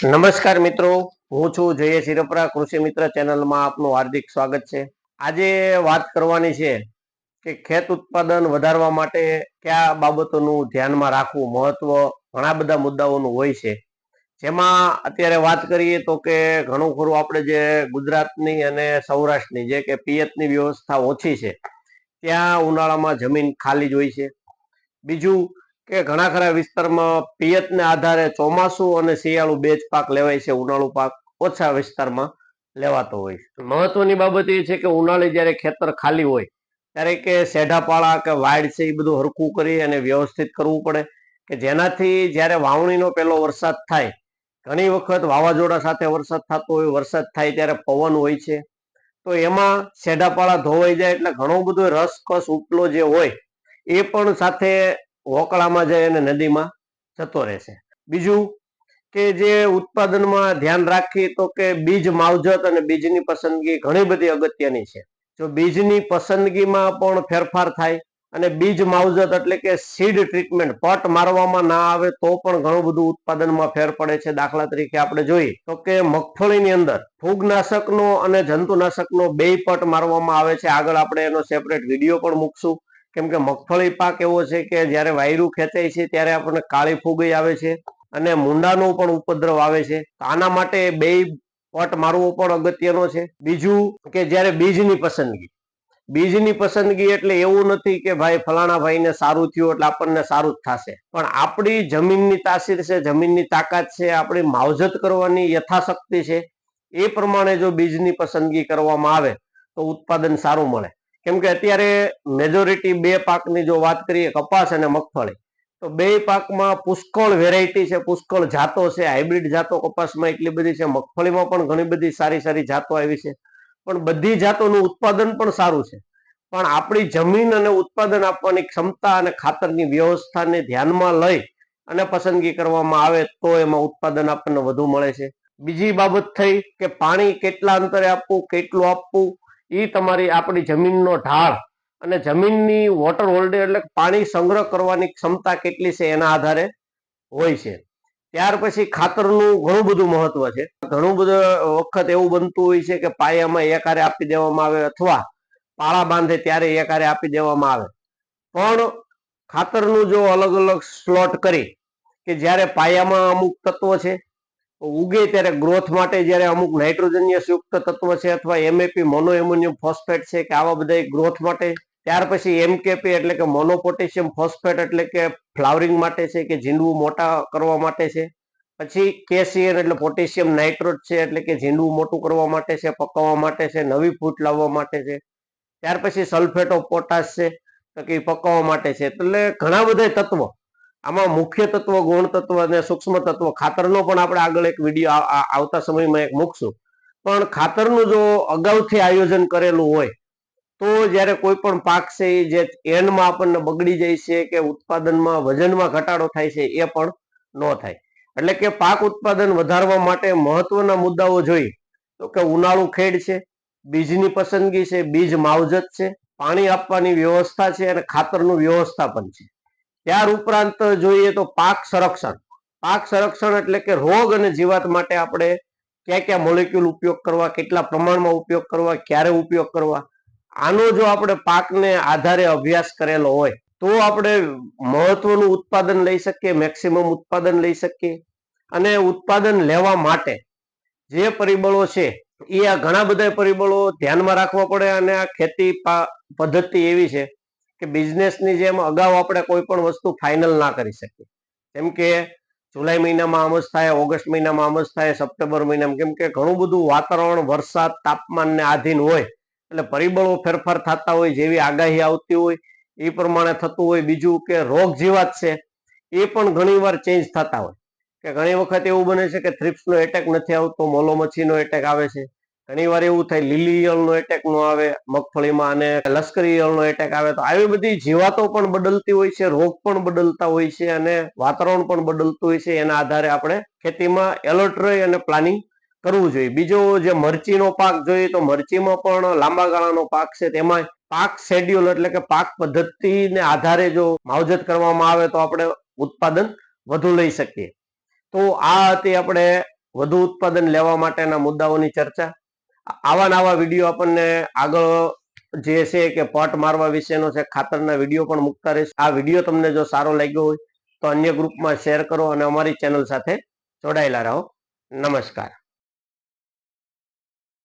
નમસ્કાર મિત્રો, હું છું જય હિરપરા, કૃષિ મિત્ર ચેનલમાં આપનું હાર્દિક સ્વાગત છે. આજે વાત કરવાની છે કે ખેત ઉત્પાદન વધારવા માટે કયા બાબતોનું ધ્યાનમાં રાખવું મહત્વ ઘણા બધા મુદ્દાઓનું હોય છે. જેમાં અત્યારે વાત કરીએ તો કે ઘણું ખરું આપણે જે ગુજરાતની અને સૌરાષ્ટ્રની જે કે પિયતની વ્યવસ્થા ઓછી છે, ત્યાં ઉનાળામાં જમીન ખાલી જ હોય છે. બીજું કે ઘણા ખરા વિસ્તારમાં પિયતને આધારે ચોમાસું અને શિયાળુ બે જ પાક લેવાય છે, ઉનાળુ પાક ઓછા વિસ્તારમાં લેવાતો હોય છે. મહત્વની બાબત એ છે કે ઉનાળે જ્યારે ખેતર ખાલી હોય, ત્યારે કે સેઢાપાળા કે વાડ છે એ બધું હરખું કરી અને વ્યવસ્થિત કરવું પડે કે જેનાથી જ્યારે વાવણીનો પહેલો વરસાદ થાય, ઘણી વખત વાવાઝોડા સાથે વરસાદ થતો હોય, વરસાદ થાય ત્યારે પવન હોય છે. તો એમાં સેઢાપાળા ધોવાઈ જાય એટલે ઘણો બધો રસ કસ ઉપલો જે હોય, એ પણ સાથે વોકળામાં જાય અને નદીમાં જતો રહેશે બીજું કે જે ઉત્પાદનમાં ધ્યાન રાખીએ તો કે બીજ માવજત અને બીજની પસંદગી ઘણી બધી અગત્યની છે. જો બીજની પસંદગીમાં પણ ફેરફાર થાય અને બીજ માવજત એટલે કે સીડ ટ્રીટમેન્ટ પટ મારવામાં ના આવે તો પણ ઘણું બધું ઉત્પાદનમાં ફેર પડે છે. દાખલા તરીકે આપણે જોઈએ તો કે મગફળીની અંદર ફૂગનાશકનો અને જંતુનાશકનો બે પટ મારવામાં આવે છે. આગળ આપણે એનો સેપરેટ વીડિયો પણ મૂકશું. કેમ કે મગફળી પાક એવો છે કે જ્યારે વાયરું ખેંચાય છે ત્યારે આપણને કાળી ફૂગઈ આવે છે અને મુંડાનો પણ ઉપદ્રવ આવે છે. આના માટે બે પટ મારવો પણ અગત્યનો છે. બીજું કે જ્યારે બીજની પસંદગી. બીજની પસંદગી એટલે એવું નથી કે ભાઈ ફલાણા ભાઈને સારું થયું એટલે આપણને સારું જ થશે. પણ આપણી જમીનની તાસીર છે, જમીનની તાકાત છે, આપણી માવજત કરવાની યથાશક્તિ છે, એ પ્રમાણે જો બીજની પસંદગી કરવામાં આવે તો ઉત્પાદન સારું મળે. કેમ કે અત્યારે મેજોરિટી બે પાકની જો વાત કરીએ કપાસ અને મગફળી, તો બે પાકમાં પુષ્કળ વેરાયટી છે, પુષ્કળ જાતો છે હાઇબ્રિડ જાતો કપાસમાં એટલી બધી છે, મગફળીમાં પણ ઘણી બધી સારી સારી જાતો આવી છે. પણ બધી જાતોનું ઉત્પાદન પણ સારું છે. પણ આપણી જમીન અને ઉત્પાદન આપવાની ક્ષમતા અને ખાતરની વ્યવસ્થાને ધ્યાનમાં લઈ અને પસંદગી કરવામાં આવે તો એમાં ઉત્પાદન આપણને વધુ મળે છે. બીજી બાબત થઈ કે પાણી કેટલા અંતરે આપવું, કેટલું આપવું એ તમારી આપણી જમીનનો ઢાળ અને જમીનની વોટર હોલ્ડર એટલે પાણી સંગ્રહ કરવાની ક્ષમતા કેટલી છે એના આધારે હોય છે. ત્યાર પછી ખાતરનું ઘણું બધું મહત્વ છે. ઘણું બધું વખત એવું બનતું હોય છે કે પાયામાં એકારે આપી દેવામાં આવે અથવા પાળા બાંધે ત્યારે એકારે આપી દેવામાં આવે. પણ ખાતરનું જો અલગ અલગ સ્લોટ કરી કે જ્યારે પાયામાં અમુક તત્વો છે ઉગે ત્યારે ગ્રોથ માટે જ્યારે અમુક નાઇટ્રોજનિયસ યુક્ત તત્વ છે અથવા એમએપી મોનો એમોનિયમ ફોસ્ફેટ છે કે આવા બધા ગ્રોથ માટે, ત્યાર પછી એમકેપી એટલે કે મોનોપોટેશિયમ ફોસ્ફેટ એટલે કે ફ્લાવરિંગ માટે છે કે ઝીંડવું મોટા કરવા માટે છે. પછી કેસીએન એટલે પોટેશિયમ નાઇટ્રોટ છે એટલે કે ઝીંડવું મોટું કરવા માટે છે, પકવવા માટે છે, નવી ફૂટ લાવવા માટે છે. ત્યાર પછી સલ્ફેટ ઓફ પોટાશ છે તો કે પકવવા માટે છે. એટલે ઘણા બધા તત્વો આમાં મુખ્ય તત્વ, ગુણ તત્વ અને સૂક્ષ્મ તત્વ ખાતરનો પણ આપણે આગળ એક વીડિયો આવતા સમયમાં એક મૂકશું. પણ ખાતરનું જો અગાઉથી આયોજન કરેલું હોય, તો જ્યારે કોઈ પણ પાક છે જે એન્ડમાં આપણને બગડી જાય છે કે ઉત્પાદનમાં વજનમાં ઘટાડો થાય છે, એ પણ ન થાય. એટલે કે પાક ઉત્પાદન વધારવા માટે મહત્વના મુદ્દાઓ જોઈ, તો કે ઉનાળુ ખેડ છે, બીજની પસંદગી છે, બીજ માવજત છે, પાણી આપવાની વ્યવસ્થા છે અને ખાતરનું વ્યવસ્થાપન છે. ત્યાર ઉપરાંત જોઈએ તો પાક સંરક્ષણ. પાક સંરક્ષણ એટલે કે રોગ અને જીવાત માટે આપણે ક્યાં ક્યાં મોલેક્યુલ ઉપયોગ કરવા, કેટલા પ્રમાણમાં ઉપયોગ કરવા, ક્યારે ઉપયોગ કરવા, આનો જો આપણે પાકને આધારે અભ્યાસ કરેલો હોય, તો આપણે મહત્વનું ઉત્પાદન લઈ શકીએ મેક્સિમમ ઉત્પાદન લઈ શકીએ અને ઉત્પાદન લેવા માટે જે પરિબળો છે, એ આ ઘણા બધા પરિબળો ધ્યાનમાં રાખવા પડે અને આ ખેતી પદ્ધતિ એવી છે કે બિઝનેસની જેમ અગાઉ આપણે કોઈ પણ વસ્તુ ફાઇનલ ના કરી શકીએ. કેમ કે જુલાઈ મહિનામાં આમ જ થાય, ઓગસ્ટ મહિનામાં આમ જ થાય, સપ્ટેમ્બર મહિનામાં, કેમ કે ઘણું બધું વાતાવરણ, વરસાદ તાપમાનને આધીન હોય, એટલે પરિબળો ફેરફાર થતા હોય, જેવી આગાહી આવતી હોય, એ પ્રમાણે થતું હોય. બીજું કે રોગ જીવાત છે, એ પણ ઘણી વાર ચેન્જ થતા હોય. કે ઘણી વખત એવું બને છે કે થ્રિપ્સનો એટેક નથી આવતો, મોલો મચ્છીનો એટેક આવે છે. ઘણી વાર એવું થાય, લીલી ઈયળનો એટેક નો આવે, મગફળીમાં અને લશ્કરી ઈયળનો એટેક આવે, તો આવી બધી જીવાતો પણ બદલતી હોય છે, રોગ પણ બદલતા હોય છે અને વાતાવરણ પણ બદલતું હોય છે, એના આધારે આપણે ખેતીમાં એલર્ટ રહી અને પ્લાનિંગ કરવું જોઈએ. બીજો જે મરચીનો પાક જોઈએ તો મરચીમાં પણ લાંબા ગાળાનો પાક છે, તેમાં પાક શેડ્યુલ એટલે કે પાક પદ્ધતિને આધારે જો માવજત કરવામાં આવે તો આપણે ઉત્પાદન વધુ લઈ શકીએ. તો આ હતી આપણે વધુ ઉત્પાદન લેવા માટેના મુદ્દાઓની ચર્ચા. આવા નવા વીડિયો આપણને આગળ જે છે કે પટ મારવા વિશેનો છે, ખાતરના વીડિયો પણ મૂકતા રહેશે. આ વીડિયો તમને જો સારો લાગ્યો હોય તો અન્ય ગ્રુપમાં શેર કરો અને અમારી ચેનલ સાથે જોડાયેલા રહો. નમસ્કાર.